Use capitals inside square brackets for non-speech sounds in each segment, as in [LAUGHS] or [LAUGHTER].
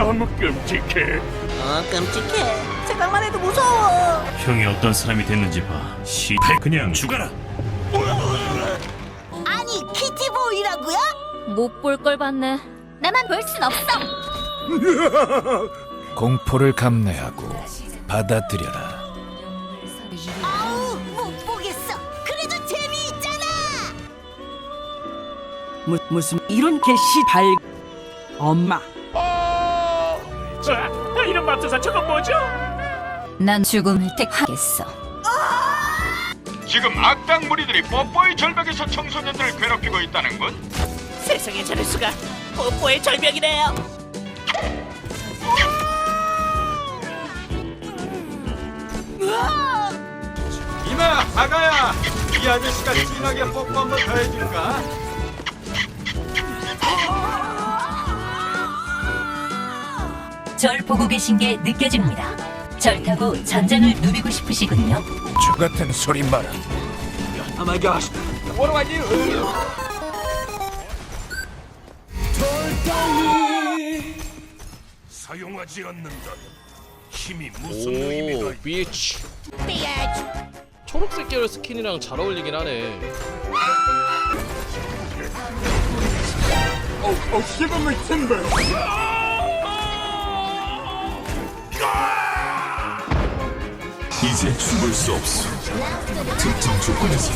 너무 끔찍해. 어 끔찍해 생각만 해도 무서워 형이 어떤 사람이 됐는지 봐. 시 그냥 죽어라. 아니 키티보이라고요? 못 볼 걸 봤네. 나만 볼 순 없어. [LAUGHS] 공포를 감내하고 받아들여라. 아우 못 보겠어 그래도 재미있잖아 무, 무슨 이런 개씨 발 엄마 자, 이런 맙소사 저건 뭐죠? 난 죽음을 택하겠어. 지금 악당 무리들이 뽀뽀의 절벽에서 청소년들을 괴롭히고 있다는 건 세상에 저럴 수가 뽀뽀의 절벽이래요 이마 아가야 이 아저씨가 진하게 뽀뽀 한번 더 해줄까? 절 보고 계신 게 느껴집니다. 절 타고 전장을 누비고 싶으시군요. 저 같은 소리 마라. 사용하지 않는다. 힘이 무슨 의미가 오 비치 초록색 계열 스킨이랑 잘 어울리긴 하네 이제 죽을 수 없어. 특정 조건에서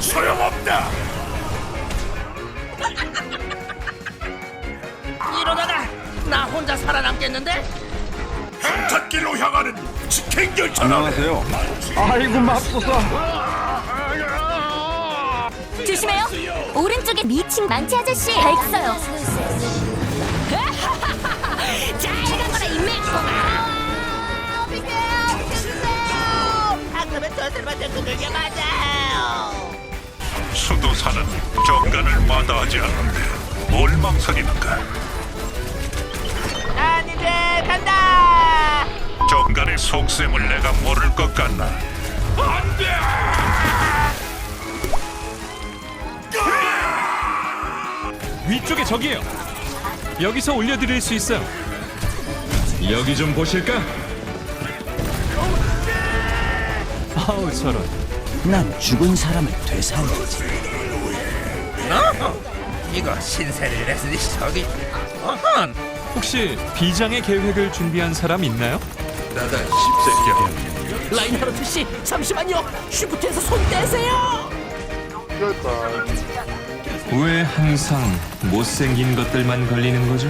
소용없다. [LAUGHS] 이러다가 나 혼자 살아남겠는데? 탑길로 향하는 직행 열차다. 안녕하세요. 조심해요. 오른쪽에 미친 망치 아저씨 다 있어요. [LAUGHS] 잘 가거라 인맥. 저들한테 두들겨 맞아요 수도사는 정간을 마다하지 않는데 뭘 망설이는가? 난 이제 간다 정간의 속셈을 내가 모를 것 같나? 안돼! 위쪽에 적이에요. 여기서 올려드릴 수 있어요. 여기 좀 보실까? 저런. 난 죽은 사람을 되살리지 이거 신세를 내서니 저기 혹시 비장의 계획을 준비한 사람 있나요? 나다 십새끼야. 라인하르트 씨 잠시만요 슈프트에서 손 떼세요 왜 항상 못생긴 것들만 걸리는 거죠?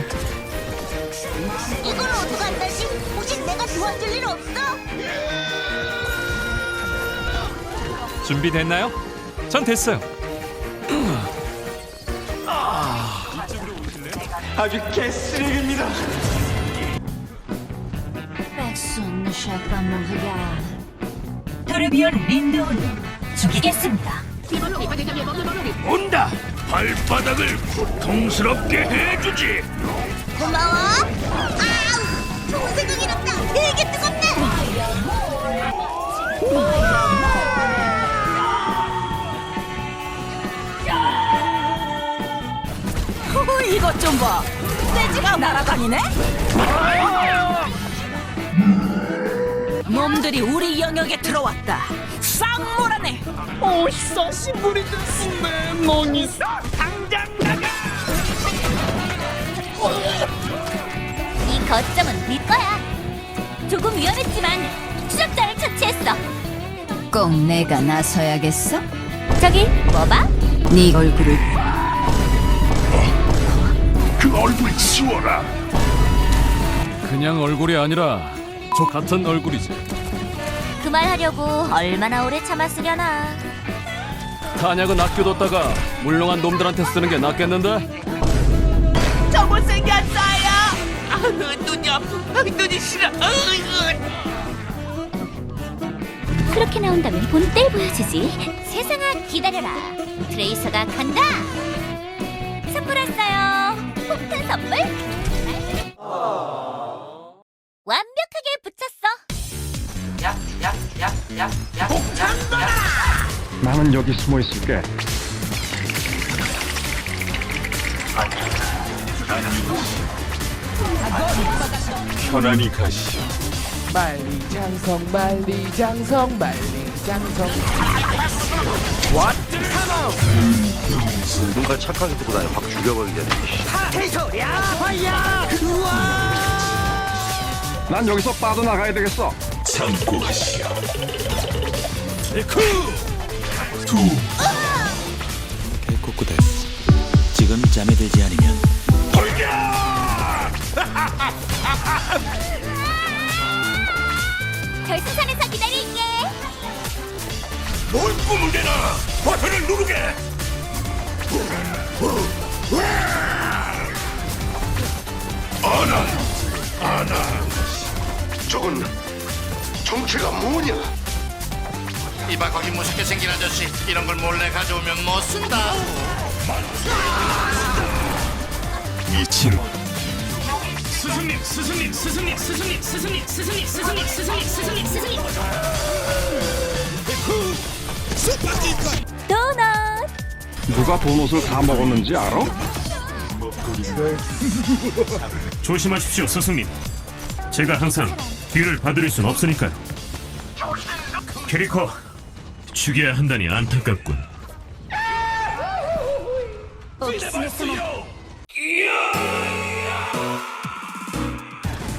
이걸 어떡한다지? 혹시 내가 도와줄 일 없어? 준비됐나요? 전 됐어요. 토르비온 린드온을 죽이겠습니다. 온다. 발바닥을 고통스럽게 해주지. 고마워. 아우, 좋은 생각이랍니다. 되게 뜨겁 좀 봐 돼지가 날아다니네 놈들이 우리 영역에 들어왔다 싹 몰아내 오이소 신부리 됐네 몽이소 당장 나가 이 거점은 네 거야. 조금 위험했지만 추적자를 처치했어. 꼭 내가 나서야겠어? 저기 뭐 봐? 네 얼굴을 그 얼굴 치워라. 그냥 얼굴이 아니라 저 같은 얼굴이지. 그 말 하려고 얼마나 오래 참았으려나. 탄약은 아껴뒀다가 물렁한 놈들한테 쓰는 게 낫겠는데? 저 못생겼어요 아 눈, 눈이 아프 아, 눈이 싫어 으이그. 그렇게 나온다면 본때를 보여주지. 세상아 기다려라. 트레이서가 간다. 선물. 완벽하게 붙였어. 나는 여기 숨어 있을게. 편안히 가시오. 만리장성 만리장성 만리장성 누가 착하게 듣고 다녀 확 죽여버리겠네. 난 여기서 빠져나가야 되겠어. 참고 가시오. 코쿠 데스. 지금 잠이 들지 않으면 결승선에서 [LAUGHS] 기다릴게. 뭘 꿈을 내나 버튼을 누르게. 아나 아나. 저건 정체가 뭐냐? 이봐 거기 무섭게 생긴 아저씨. 이런 걸 몰래 가져오면 못 쓴다. 미친 스승님 스승님 스승님 스승님 스승님 스승님 스승님 스승님 스승님 스승님 누가 도넛을 다 먹었는지 알아? [LAUGHS] 조심하십시오 스승님 제가 항상 뒤를 봐드릴 순 없으니까요 캐리커 죽여야 한다니 안타깝군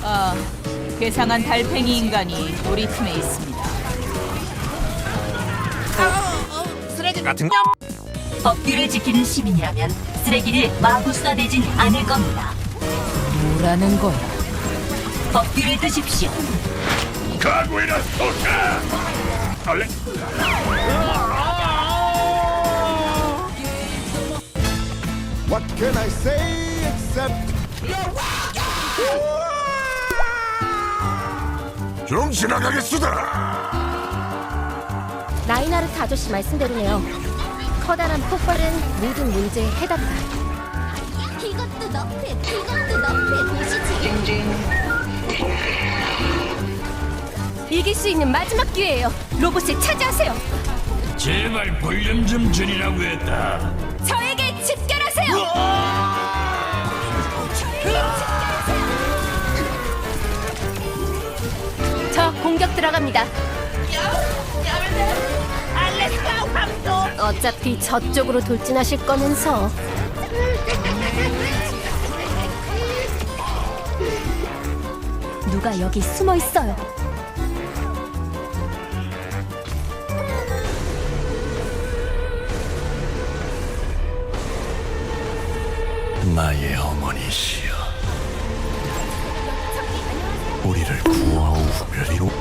아, 괴상한 달팽이 인간이 우리 팀에 있습니다. 법규를 지키는 시민이라면 쓰레기를 마구 쏴대진 않을 겁니다. 뭐라는 거야? 법규를 드십시오. 가구이나 쏟아 얼른 What can I say except 좀 지나가겠수다 라이나르트 아저씨 말씀대로네요. 커다란 폭발은 모든 문제의 해답이다. 이것도 너프, 이것도 너프 보시지. 이길 수 있는 마지막 기회예요. 로봇을 차지하세요. 제발 볼륨 좀 줄이라고 했다 저에게 집결하세요. 저 공격 들어갑니다. 어차피 저쪽으로 돌진하실 거면서. 누가 여기 숨어 있어요? 나의 어머니시여. 우리를 구하옵소서.